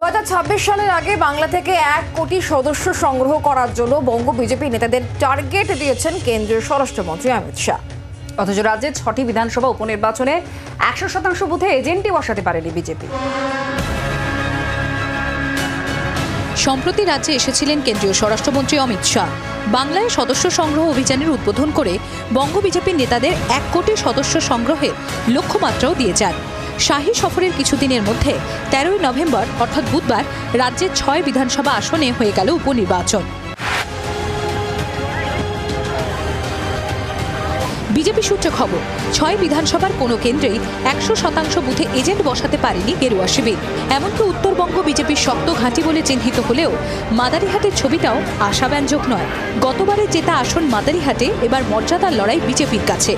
দু হাজার ছাব্বিশ সালের আগে বাংলা থেকে এক কোটি সদস্য সংগ্রহ করার জন্য বঙ্গ বিজেপি নেতাদের টার্গেট দিয়েছেন কেন্দ্রীয় স্বরাষ্ট্রমন্ত্রী অমিত শাহ। অথচ রাজ্যের ছটি বিধানসভা উপনির্বাচনে একশো শতাংশ বুথে এজেন্টই বসাতে পারেনি বিজেপি। সম্প্রতি রাজ্যে এসেছিলেন কেন্দ্রীয় স্বরাষ্ট্রমন্ত্রী অমিত শাহ। বাংলায় সদস্য সংগ্রহ অভিযানের উদ্বোধন করে বঙ্গ বিজেপির নেতাদের এক কোটি সদস্য সংগ্রহের লক্ষ্যমাত্রাও দিয়ে যান। শাহী সফরের কিছুদিনের মধ্যে তেরোই নভেম্বর, অর্থাৎ বুধবার, রাজ্যের ছয় বিধানসভা আসনে হয়ে গেল উপনির্বাচন। বিজেপি সূত্রে খবর, ছয় বিধানসভার কোনো কেন্দ্রেই একশো শতাংশ বুথে এজেন্ট বসাতে পারেনি গেরুয়া শিবির। এমনকি উত্তরবঙ্গ বিজেপির শক্ত ঘাঁটি বলে চিহ্নিত হলেও মাদারিহাটের ছবিটাও আশাব্যঞ্জক নয়। গতবারের জেতা আসন মাদারিহাটে এবার মর্যাদার লড়াই বিজেপির কাছে।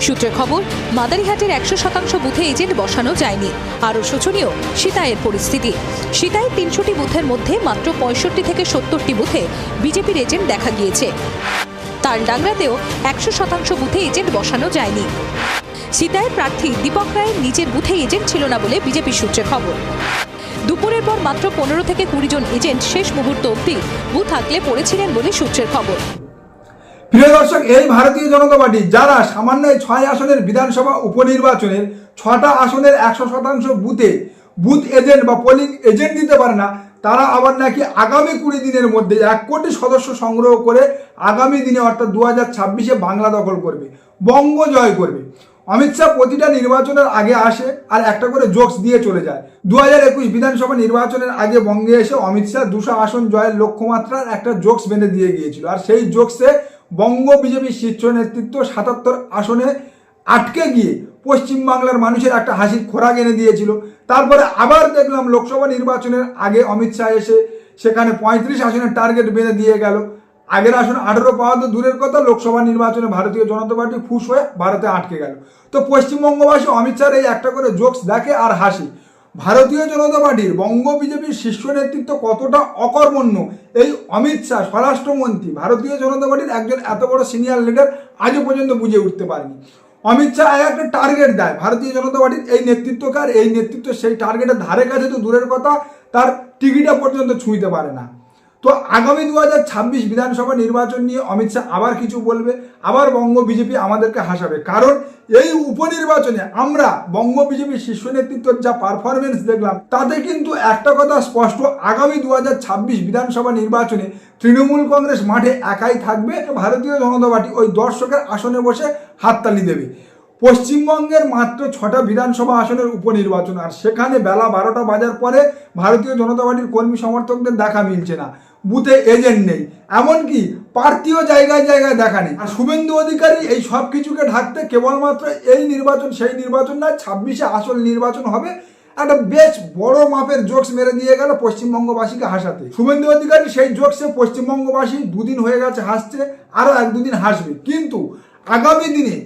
সূত্রে খবর, মাদারিহাটের একশো শতাংশ বুথে এজেন্ট বসানো যায়নি। আরও শোচনীয় সীতায়ের পরিস্থিতি। সীতায়ের তিনশোটি বুথের মধ্যে মাত্র পঁয়ষট্টি থেকে সত্তরটি বুথে বিজেপির এজেন্ট দেখা গিয়েছে। তালডাংরাতেও একশো শতাংশ বুথে এজেন্ট বসানো যায়নি। সীতায়ের প্রার্থী দীপক রায়ের নিজের বুথে এজেন্ট ছিল না বলে বিজেপি সূত্রে খবর। দুপুরের পর মাত্র পনেরো থেকে কুড়ি জন এজেন্ট শেষ মুহূর্ত অবধি বুথ আঁকলে পড়েছিলেন বলে সূত্রের খবর। প্রিয় দর্শক, এই ভারতীয় জনতা পার্টি যারা সামান্য ছয় আসনের বিধানসভা উপনির্বাচনের ছটা আসনের একশো শতাংশ বুথে বুথ এজেন্ট বা পোলিং এজেন্ট দিতে পারে না, তারা আবার নাকি আগামী কুড়ি দিনের মধ্যে এক কোটি সদস্য সংগ্রহ করে আগামী দিনে অর্থাৎ দু হাজার ছাব্বিশে বাংলা দখল করবে, বঙ্গ জয় করবে। অমিত শাহ প্রতিটা নির্বাচনের আগে আসে আর একটা করে জোকস দিয়ে চলে যায়। দু হাজার একুশ বিধানসভা নির্বাচনের আগে বঙ্গে এসে অমিত শাহ দুশো আসন জয়ের লক্ষ্যমাত্রার একটা জোকস বেঁধে দিয়ে গিয়েছিল। আর সেই জোকসে বঙ্গ বিজেপির শীর্ষ নেতৃত্ব সাতাত্তর আসনে আটকে গিয়ে পশ্চিমবাংলার মানুষের একটা হাসির খোরাক এনে দিয়েছিল। তারপরে আবার দেখলাম লোকসভা নির্বাচনের আগে অমিত শাহ এসে সেখানে পঁয়ত্রিশ আসনের টার্গেট বেঁধে দিয়ে গেল। আগের আসন আঠেরো পাওয়া তো দূরের কথা, লোকসভা নির্বাচনে ভারতীয় জনতা পার্টি ফুস হয়ে ভারতে আটকে গেল। তো পশ্চিমবঙ্গবাসী অমিত শাহের এই একটা করে জোকস দেখে আর হাসি। ভারতীয় জনতা পার্টির বঙ্গ বিজেপির শীর্ষ নেতৃত্ব কতটা অকর্মণ্য? এই অমিত শাহ, স্বরাষ্ট্রমন্ত্রী, ভারতীয় জনতা পার্টির একজন এত বড় সিনিয়র লিডার আজও পর্যন্ত বুঝে উঠতে পারেনি। অমিত শাহ এক একটা টার্গেট দেয়, ভারতীয় জনতা পার্টির এই নেতৃত্বকার এই নেতৃত্ব সেই টার্গেটের ধারে কাছে তো দূরের কথা, তার টিকিটা পর্যন্ত ছুঁইতে পারে না। তো আগামী দু হাজার ছাব্বিশ বিধানসভা নির্বাচন নিয়ে অমিত শাহ আবার কিছু বলবে, আবার বঙ্গ বিজেপি আমাদেরকে হাসাবে। কারণ এই উপনির্বাচনে আমরা বঙ্গ বিজেপির শীর্ষ নেতৃত্বের যা পারফরমেন্স দেখলাম, তাতে কিন্তু একটা কথা স্পষ্ট, আগামী দু হাজার ছাব্বিশ বিধানসভা নির্বাচনে তৃণমূল কংগ্রেস মাঠে একাই থাকবে, ভারতীয় জনতা পার্টি ওই দর্শকের আসনে বসে হাততালি দেবে। পশ্চিমবঙ্গের মাত্র ছটা বিধানসভা আসনের উপনির্বাচন, আর সেখানে বেলা বারোটা বাজার পরে ভারতীয় জনতা পার্টির কর্মী সমর্থকদের দেখা মিলছে না। বুথে এজেন্ট নেই। এমনকি প্রার্থীও জায়গায় জায়গায় দেখা নেই। আর শুভেন্দু অধিকারী এই সব কিছুকে ঢাকতে কেবলমাত্র এই নির্বাচন, সেই নির্বাচন নয়, ছাব্বিশে আসল নির্বাচন হবে। একটা বেশ বড় মাপের জোকস মেরে দিয়ে গেল পশ্চিমবঙ্গবাসীকে হাসাতে। শুভেন্দু অধিকারী সেই জোকসে পশ্চিমবঙ্গবাসী দুদিন হয়ে গেছে হাসছে, আরও এক দুদিন হাসবে। কিন্তু আগামী দিনে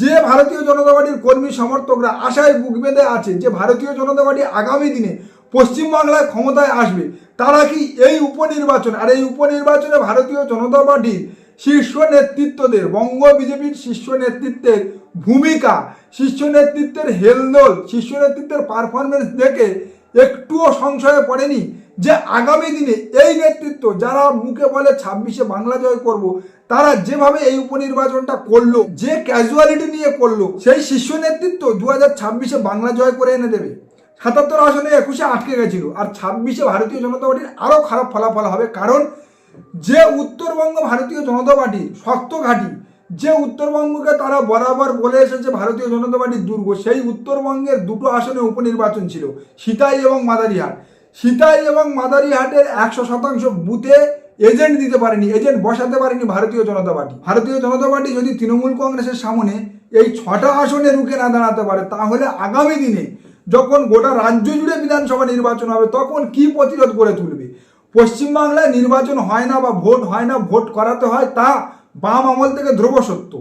যে ভারতীয় জনতা পার্টির কর্মী সমর্থকরা আশায় বুক বেঁধে আছে, যে ভারতীয় জনতা পার্টি আগামী দিনে পশ্চিমবাংলায় ক্ষমতায় আসবে, তারা কি এই উপনির্বাচন আর এই উপনির্বাচনে ভারতীয় জনতা পার্টির শীর্ষ নেতৃত্বদের, বঙ্গ বিজেপির শীর্ষ নেতৃত্বের ভূমিকা, শীর্ষ নেতৃত্বের হেলদোল, শীর্ষ নেতৃত্বের পারফরমেন্স দেখে একটুও সংশয়ে পড়েনি যে আগামী দিনে এই নেতৃত্ব যারা মুখে বলে ছাব্বিশে বাংলা জয় করব, তারা যেভাবে এই উপনির্বাচনটা করল, যে ক্যাজুয়ালিটি নিয়ে করল, সেই শীর্ষ নেতৃত্ব দু হাজার বাংলা জয় করে এনে দেবে। সাতাত্তর আসনে একুশে আটকে গেছিল। আর ছাব্বিশে ভারতীয় জনতা পার্টির আরও খারাপ ফলাফল হবে, কারণ যে উত্তরবঙ্গ ভারতীয় জনতা পার্টি শক্ত ঘাঁটি, যে উত্তরবঙ্গকে তারা বরাবর বলে এসেছে ভারতীয় জনতা পার্টির দুর্গ, সেই উত্তরবঙ্গের দুটো আসনে উপনির্বাচন ছিল, সীতাই এবং মাদারিহাট। সীতাই এবং মাদারিহাটের একশো শতাংশ বুথে এজেন্ট দিতে পারেনি, এজেন্ট বসাতে পারেনি ভারতীয় জনতা পার্টি। ভারতীয় জনতা পার্টি যদি তৃণমূল কংগ্রেসের সামনে এই ছটা আসনে রুখে না দাঁড়াতে পারে, তাহলে আগামী দিনে যখন গোটা রাজ্য জুড়ে বিধানসভা নির্বাচন হবে, তখন কি প্রতিরোধ করে তুলবে? পশ্চিমবাংলায় নির্বাচন হয় না বা ভোট হয় না, ভোট করাতে হয় তা বাম আমল থেকে ধ্রুব সত্য।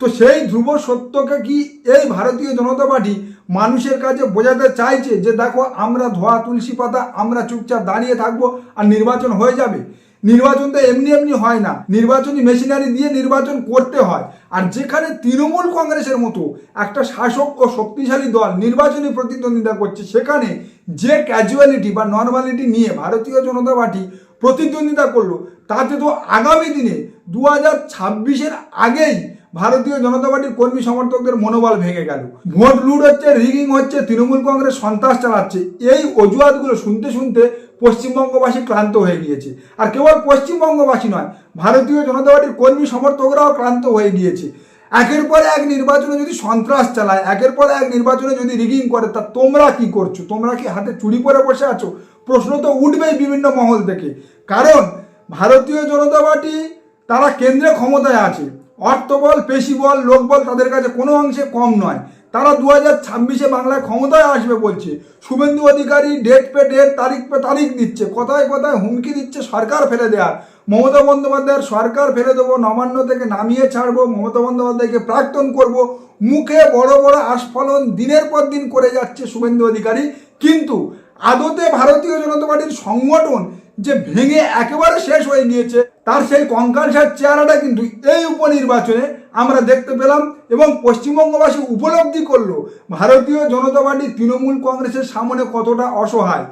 তো সেই ধ্রুব সত্যকে কি এই ভারতীয় জনতা পার্টি মানুষের কাছে বোঝাতে চাইছে যে, দেখো, আমরা ধোয়া তুলসী পাতা, আমরা চুপচাপ দাঁড়িয়ে থাকব আর নির্বাচন হয়ে যাবে? নির্বাচন তো এমনি এমনি হয় না। নির্বাচনী মেশিনারি দিয়ে নির্বাচন করতে হয়। আর যেখানে তৃণমূল কংগ্রেসের মতো একটা শাসক ও শক্তিশালী দল নির্বাচনী প্রতিদ্বন্দ্বিতা করছে, সেখানে যে ক্যাজুয়ালিটি বা নর্মালিটি নিয়ে ভারতীয় জনতা পার্টি প্রতিদ্বন্দ্বিতা করল, তাতে তো আগামী দিনে দু হাজার ছাব্বিশের আগেই ভারতীয় জনতা পার্টির কর্মী সমর্থকদের মনোবল ভেঙে গেল। ভোট লুট হচ্ছে রিগিং হচ্ছে, তৃণমূল কংগ্রেস সন্ত্রাস চালাচ্ছে। এই অজুহাতগুলো শুনতে শুনতে পশ্চিমবঙ্গবাসী ক্লান্ত হয়ে গিয়েছে। আর কেবল পশ্চিমবঙ্গবাসী নয়, ভারতীয় জনতা পার্টির কর্মী সমর্থকরাও ক্লান্ত হয়ে গিয়েছে। একের পর এক নির্বাচনে যদি সন্ত্রাস চালায়, একের পর এক নির্বাচনে যদি রিগিং করে, তা তোমরা কি করছ? তোমরা কি হাতে চুরি পরে বসে আছো? প্রশ্ন তো উঠবেই বিভিন্ন মহল থেকে। কারণ ভারতীয় জনতা পার্টি তারা কেন্দ্রে ক্ষমতায় আছে। অর্থবল, পেশিবল, লোকবল তাদের কাছে কোনো অংশে কম নয়। তারা দু হাজার ছাব্বিশে বাংলায় ক্ষমতায় আসবে বলছে। Suvendu Adhikari date pay date তারিখ পে তারিখ দিচ্ছে। কথায় কথায় হুমকি দিচ্ছে সরকার ফেলে দেওয়ার। মমতা বন্দ্যোপাধ্যায়ের সরকার ফেলে দেবো, নবান্ন থেকে নামিয়ে ছাড়বো, মমতা বন্দ্যোপাধ্যায়কে প্রাক্তন করব। মুখে বড় বড় আস্ফলন দিনের পর দিন করে যাচ্ছে শুভেন্দু অধিকারী। কিন্তু আদতে ভারতীয় জনতা পার্টির সংগঠন যে ভেঙে একেবারে শেষ হয়ে গিয়েছে তার সেই কঙ্কালসার চেহারাটা কিন্তু এই উপনির্বাচনে আমরা দেখতে পেলাম এবং পশ্চিমবঙ্গবাসী উপলব্ধি করল, ভারতীয় জনতা পার্টি তৃণমূল কংগ্রেসের সামনে কতটা অসহায়।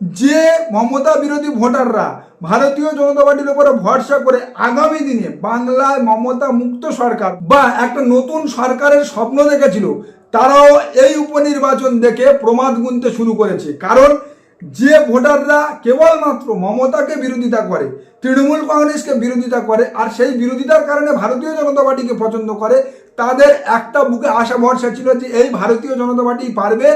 যে মমতা বিরোধী ভোটাররা ভারতীয় জনতা পার্টির উপরে ভরসা করে আগামী দিনে বাংলায় মমতা মুক্ত সরকার বা একটা নতুন সরকারের স্বপ্ন দেখেছিল, তারাও এই উপনির্বাচন দেখে প্রমাদ গুনতে শুরু করেছে। কারণ যে ভোটাররা কেবলমাত্র মমতাকে বিরোধিতা করে, তৃণমূল কংগ্রেসকে বিরোধিতা করে, আর সেই বিরোধিতার কারণে ভারতীয় জনতা পার্টিকে পছন্দ করে, তাদের একটা বুকে আশা ভরসা ছিল যে এই ভারতীয় জনতা পার্টি পারবে।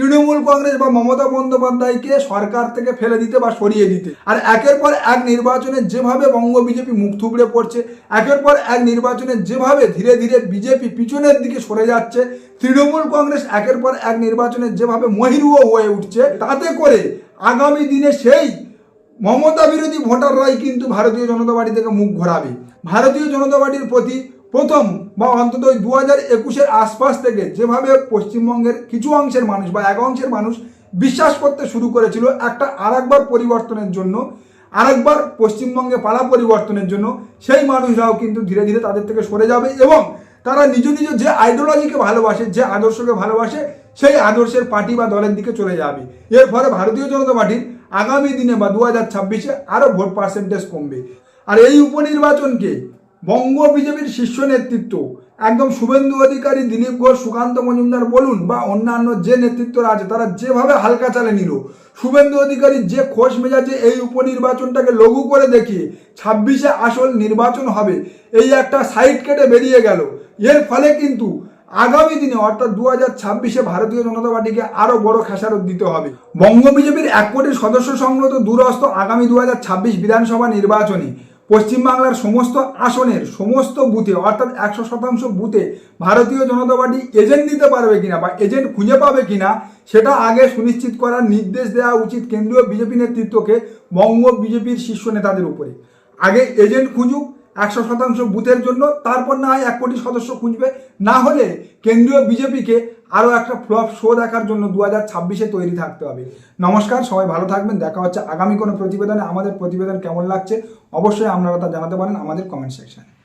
তৃণমূল কংগ্রেস বা মমতা বন্দ্যোপাধ্যায়কে সরকার থেকে ফেলে দিতে বা সরিয়ে দিতে। আর একের পর এক নির্বাচনে যেভাবে বঙ্গ বিজেপি মুখ থুবড়ে পড়ছে, একের পর এক নির্বাচনে যেভাবে ধীরে ধীরে বিজেপি পিছনের দিকে সরে যাচ্ছে, তৃণমূল কংগ্রেস একের পর এক নির্বাচনে যেভাবে মহিরুও হয়ে উঠছে, তাতে করে আগামী দিনে সেই মমতা বিরোধী ভোটাররাই কিন্তু ভারতীয় জনতা পার্টি থেকে মুখ ঘোরাবে। ভারতীয় জনতা পার্টির প্রতি প্রথম বা অন্তত ওই দু হাজার একুশের আশপাশ থেকে যেভাবে পশ্চিমবঙ্গের কিছু অংশের মানুষ বা এক অংশের মানুষ বিশ্বাস করতে শুরু করেছিল, একটা আরেকবার পরিবর্তনের জন্য, আরেকবার পশ্চিমবঙ্গে পালা পরিবর্তনের জন্য, সেই মানুষরাও কিন্তু ধীরে ধীরে তাদের থেকে সরে যাবে এবং তারা নিজ নিজ যে আইডিওলজিকে ভালোবাসে, যে আদর্শকে ভালোবাসে, সেই আদর্শের পার্টি বা দলের দিকে চলে যাবে। এর ফলে ভারতীয় জনতা পার্টির আগামী দিনে বা দু হাজার ছাব্বিশে আরও ভোট পার্সেন্টেজ কমবে। আর এই উপনির্বাচনকে বঙ্গ বিজেপির শীর্ষ নেতৃত্ব। একদম শুভেন্দু অধিকারী দিলীপ ঘোষ, সুকান্ত মজুমদার বলুন বা অন্যান্য যে নেতৃত্বরা আছে, তারা যেভাবে হালকা চালে নিল, শুভেন্দু অধিকারী যে খোশ মেজাজে এই উপনির্বাচনটাকে লঘু করে দেখিয়ে ছাব্বিশে আসল নির্বাচন হবে, এই একটা সাইড কেটে বেরিয়ে গেল। এর ফলে কিন্তু আগামী দিনে, অর্থাৎ দু হাজার ছাব্বিশে ভারতীয় জনতা পার্টিকে আরও বড় খেসারত দিতে হবে। বঙ্গ বিজেপির এক কোটি সদস্য সংগ্রহ দূরস্থ আগামী দু হাজার ছাব্বিশ বিধানসভা নির্বাচনে পশ্চিমবাংলার সমস্ত আসনের সমস্ত বুথে, অর্থাৎ একশো শতাংশ বুথে ভারতীয় জনতা পার্টি এজেন্ট দিতে পারবে কিনা বা এজেন্ট খুঁজে পাবে কিনা, সেটা আগে সুনিশ্চিত করার নির্দেশ দেওয়া উচিত কেন্দ্রীয় বিজেপি নেতৃত্বকে, বঙ্গ বিজেপির শীর্ষ নেতাদের উপরে। আগে এজেন্ট খুঁজুক একশো শতাংশ বুথের জন্য, তারপর না হয় এক কোটি সদস্য খুঁজবে। না হলে কেন্দ্রীয় বিজেপিকে আরও একটা ফ্লপ শো দেখার জন্য দু হাজার ছাব্বিশে তৈরি থাকতে হবে। নমস্কার, সবাই ভালো থাকবেন। দেখা হচ্ছে আগামী কোনো প্রতিবেদনে। আমাদের প্রতিবেদন কেমন লাগছে? অবশ্যই আপনারা তা জানাতে পারেন আমাদের কমেন্ট সেকশনে